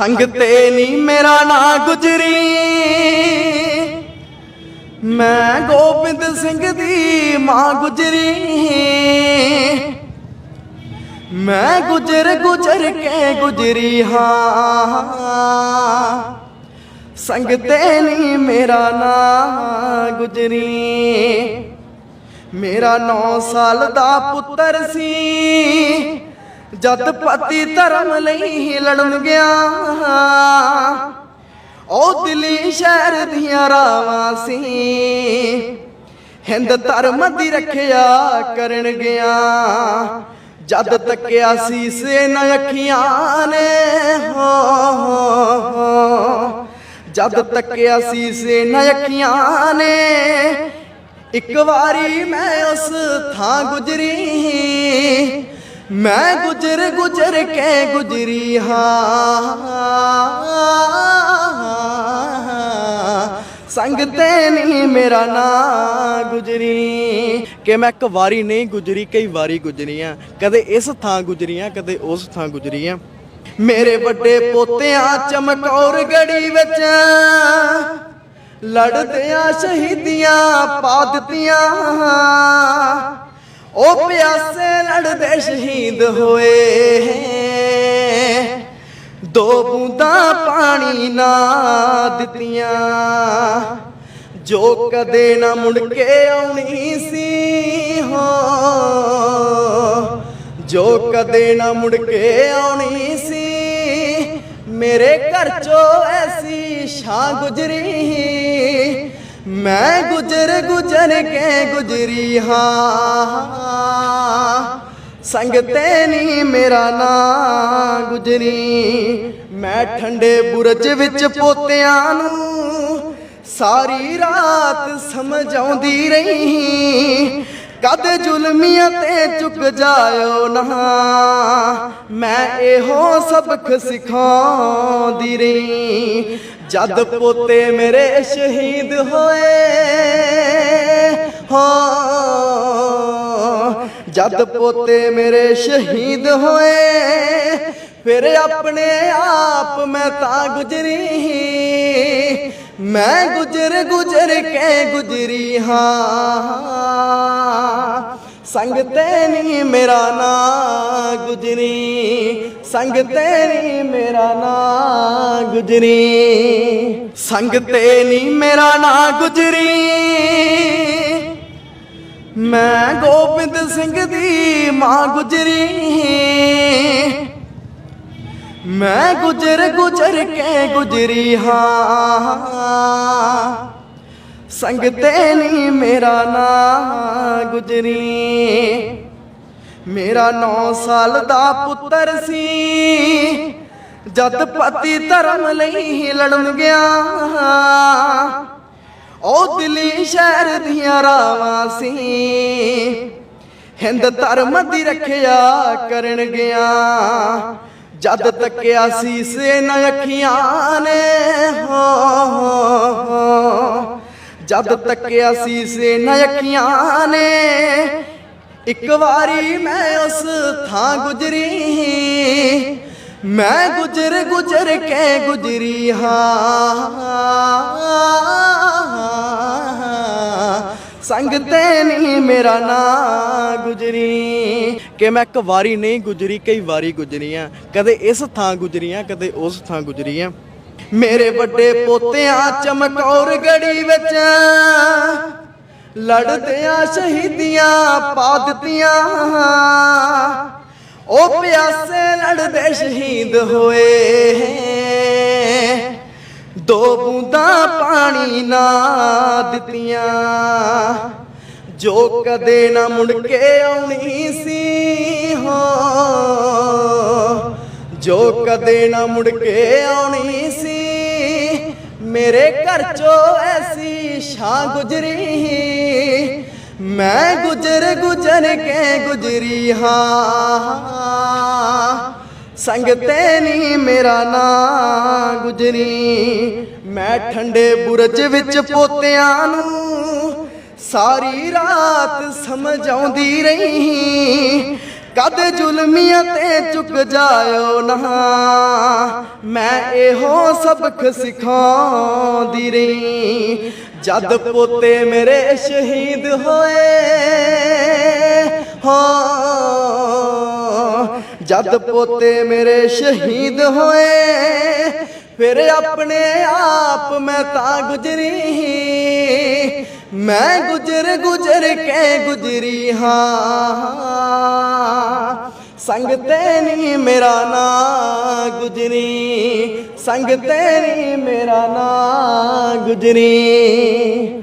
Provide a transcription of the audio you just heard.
ਸੰਗ ਤੇ ਮੇਰਾ ਨਾਂ ਗੁਜਰੀ। ਮੈਂ ਗੋਬਿੰਦ ਸਿੰਘ ਦੀ ਮਾਂ ਗੁਜਰੀ। ਮੈਂ ਗੁਜਰ ਗੁਜਰ ਕੇ ਗੁਜਰੀ ਹਾਂ। ਸੰਗਤੇ ਨੀ ਮੇਰਾ ਨਾਂ ਗੁਜਰੀ। ਮੇਰਾ 9 ਸਾਲ ਦਾ ਪੁੱਤਰ ਸੀ। ਜਦ ਪਤੀ ਧਰਮ ਲਈ ਲੜਨ ਗਿਆ, ਉਹ ਦਿੱਲੀ ਸ਼ਹਿਰ ਦੀਆਂ ਰਾਵਾਂ ਸੀ। ਹਿੰਦ ਧਰਮ ਦੀ ਰੱਖਿਆ ਕਰਨ ਗਿਆ। ਜਦ ਤੱਕਿਆ ਸੀ ਸੇ ਨ ਅੱਖੀਆਂ ਨੇ, ਹੋ ਹੋ ਜਦ ਤੱਕਿਆ ਸੀ ਸੇ ਨ ਅੱਖੀਆਂ ਨੇ, ਇੱਕ ਵਾਰੀ ਮੈਂ ਉਸ ਥਾਂ ਗੁਜਰੀ। ਮੈਂ ਗੁਜਰ ਗੁਜਰ ਕੇ ਗੁਜਰੀ ਹਾਂ। ਸੰਗ ਤੇ ਨਹੀਂ ਮੇਰਾ ਨਾਂ ਗੁਜਰੀ। ਕਿ ਮੈਂ ਇੱਕ ਵਾਰੀ ਨਹੀਂ ਗੁਜਰੀ, ਕਈ ਵਾਰੀ ਗੁਜਰੀ ਆ ਕਦੇ ਇਸ ਥਾਂ ਗੁਜਰੀ ਆ ਕਦੇ ਉਸ ਥਾਂ ਗੁਜਰੀ ਆ ਮੇਰੇ ਵੱਡੇ ਪੋਤਿਆਂ ਚਮਕੌਰ ਗੜੀ ਵਿੱਚ ਲੜਦਿਆਂ, ਸ਼ਹੀਦੀਆਂ ਪਾ ਦਿੱਤੀਆਂ। ਉਹ ਪਿਆਸੇ ਲੜਦੇ ਸ਼ਹੀਦ ਹੋਏ ਦੋ ਬੂੰਦਾਂ ਪਾਣੀ ਨਾ ਦਿੱਤੀਆਂ, ਜੋ ਕਦੇ ਨਾ ਮੁੜ ਕੇ ਆਉਣੀ ਸੀ ਹੋ। ਜੋ ਕਦੇ ਨਾ ਮੁੜ ਕੇ ਆਉਣੀ ਸੀ, ਮੇਰੇ ਘਰ ਚੋਂ ਐਸੀ ਸ਼ਾਂ ਗੁਜਰੀ ਮੈਂ ਗੁਜਰ ਗੁਜਰ ਕੇ ਗੁਜਰੀ ਹਾਂ। ਸੰਗ ਨਹੀਂ ਮੇਰਾ ਨਾਂ ਗੁਜਰੀ। ਮੈਂ ਠੰਡੇ ਬੁਰਜ ਵਿੱਚ ਪੋਤਿਆਂ ਨੂੰ ਸਾਰੀ ਰਾਤ ਸਮਝ ਆਉਂਦੀ ਰਹੀ। ਕਦ ਜ਼ੁਲਮੀਆਂ ਤੇ ਚੁੱਕ ਜਾਇਓ ਨਾ। ਮੈਂ ਇਹੋ ਸਬਕ ਸਿਖਾਉਂਦੀ ਰਹੀ। ਜਦ ਪੋਤੇ ਮੇਰੇ ਸ਼ਹੀਦ ਹੋਏ, ਹਾਂ। ਜਦ ਪੋਤੇ ਮੇਰੇ ਸ਼ਹੀਦ ਹੋਏ, ਫਿਰ ਆਪਣੇ ਆਪ ਮੈਂ ਤਾਂ ਗੁਜਰੀ। ਮੈਂ ਗੁਜਰ ਗੁਜਰ ਕੇ ਗੁਜਰੀ ਹਾਂ। ਸੰਗ ਤੇ ਨੀ ਮੇਰਾ ਨਾ ਗੁਜਰੀ, ਸੰਗ ਤੇ ਨੀ ਮੇਰਾ ਨਾਂ ਗੁਜਰੀ, ਸੰਗ ਤੇ ਨੀ ਮੇਰਾ ਨਾਂ ਗੁਜਰੀ। ਮੈਂ ਗੋਬਿੰਦ ਸਿੰਘ ਦੀ ਮਾਂ ਗੁਜਰੀ, ਮੈਂ ਗੁਜਰ ਗੁਜਰ ਕੇ ਗੁਜਰੀ ਹਾਂ। ਸੰਗ ਤੇ ਨੀ ਮੇਰਾ ਨਾਂ ਗੁਜਰੀ। ਮੇਰਾ 9 ਸਾਲ ਦਾ ਪੁੱਤਰ ਸੀ। ਜਦ ਪਤੀ ਧਰਮ ਲਈ ਲੜਨ ਗਿਆ। ਉਹ ਦਿੱਲੀ ਸ਼ਹਿਰ ਦੀਆਂ ਰਾਵਾਂ ਸੀ। ਹਿੰਦ ਧਰਮ ਦੀ ਰੱਖਿਆ ਕਰਨ ਗਿਆ। ਜਦ ਤੱਕਿਆ ਸੀ ਸੇ ਨ ਅੱਖੀਆਂ ਨੇ। ਜਦ ਤੱਕਿਆ ਸੀ ਸੇ ਨ ਅੱਖੀਆਂ ਨੇ, ਇੱਕ ਵਾਰੀ ਮੈਂ ਉਸ ਥਾਂ ਗੁਜਰੀ। ਮੈਂ ਗੁਜਰ ਗੁਜਰ ਕੇ ਗੁਜਰੀ ਹਾਂ। ਸੰਗ ਤੇ ਨਹੀਂ ਮੇਰਾ ਨਾਂ ਗੁਜਰੀ। ਕਿ ਮੈਂ ਇੱਕ ਵਾਰੀ ਨਹੀਂ ਗੁਜਰੀ, ਕਈ ਵਾਰੀ ਗੁਜਰੀ ਆ ਕਦੇ ਇਸ ਥਾਂ ਗੁਜਰੀ ਆ ਕਦੇ ਉਸ ਥਾਂ ਗੁਜਰੀ ਆ ਮੇਰੇ ਵੱਡੇ ਪੋਤਿਆਂ ਚਮਕੌਰ ਗੜੀ ਵਿੱਚ ਲੜਦਿਆਂ ਸ਼ਹੀਦੀਆਂ ਪਾ ਦਿੱਤੀਆਂ। ਉਹ ਪਿਆਸੇ ਲੜਦੇ ਸ਼ਹੀਦ ਹੋਏ। ਦੋ ਬੂੰਦਾਂ ਪਾਣੀ ਨਾ ਦਿੱਤੀਆਂ। ਜੋ ਕਦੇ ਨਾ ਮੁੜ ਕੇ ਆਉਣੀ ਸੀ ਹੋ। ਜੋ ਕਦੇ ਨਾ ਮੁੜ ਕੇ ਆਉਣੀ ਸੀ। ਮੇਰੇ ਘਰ ਚੋਂ ਐਸੀ ਸ਼ਾਂ ਗੁਜਰੀ ਮੈਂ ਗੁਜਰ ਗੁਜਰ ਕੇ ਗੁਜਰੀ ਹਾਂ। ਸੰਗ ਤੇ ਨੀ ਮੇਰਾ ਨਾਂ ਗੁਜਰੀ। ਮੈਂ ਠੰਡੇ ਬੁਰਜ ਵਿੱਚ ਪੋਤਿਆਂ ਨੂੰ ਸਾਰੀ ਰਾਤ ਸਮਝਾਉਂਦੀ ਰਹੀ। ਕਦ ਜ਼ੁਲਮੀਆਂ ਤੇ ਚੁੱਕ ਜਾਇਓ ਨਾ। ਮੈਂ ਇਹੋ ਸਬਕ ਸਿਖਾਉਂਦੀ ਰਹੀ। ਜਦ ਪੋਤੇ ਮੇਰੇ ਸ਼ਹੀਦ ਹੋਏ, ਹਾਂ। ਜਦ ਪੋਤੇ ਮੇਰੇ ਸ਼ਹੀਦ ਹੋਏ, ਫਿਰ ਆਪਣੇ ਆਪ ਮੈਂ ਤਾਂ ਗੁਜਰੀ। ਮੈਂ ਗੁਜਰ ਗੁਜਰ ਕੇ ਗੁਜਰੀ ਹਾਂ। ਸੰਗ ਤੇਰੀ ਮੇਰਾ ਨਾਂ ਗੁਜਰੀ। ਸੰਗ ਤੇਰੀ ਮੇਰਾ ਨਾਂ ਗੁਜਰੀ।